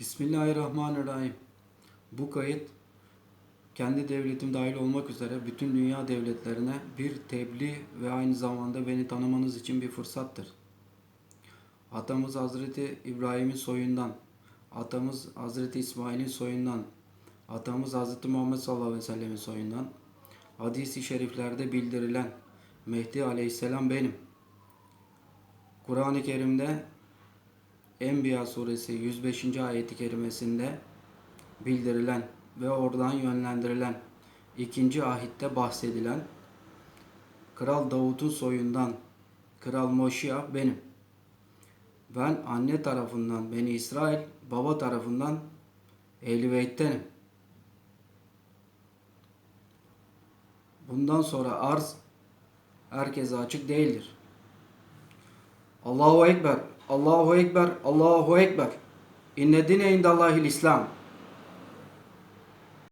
Bismillahirrahmanirrahim. Bu kayıt kendi devletim dahil olmak üzere bütün dünya devletlerine bir tebliğ ve aynı zamanda beni tanımanız için bir fırsattır. Atamız Hazreti İbrahim'in soyundan, atamız Hazreti İsmail'in soyundan, atamız Hazreti Muhammed sallallahu aleyhi ve sellemin soyundan, hadis-i şeriflerde bildirilen Mehdi aleyhisselam benim. Kur'an-ı Kerim'de Enbiya suresi 105. ayeti kerimesinde bildirilen ve oradan yönlendirilen ikinci ahitte bahsedilen Kral Davut'un soyundan Kral Moşia benim. Ben anne tarafından Beni İsrail, baba tarafından Ehl-i Beyt'tenim. Bundan sonra arz herkese açık değildir. Allahu Ekber, Allahu Ekber, Allahu Ekber. İnne dine indallahil İslam.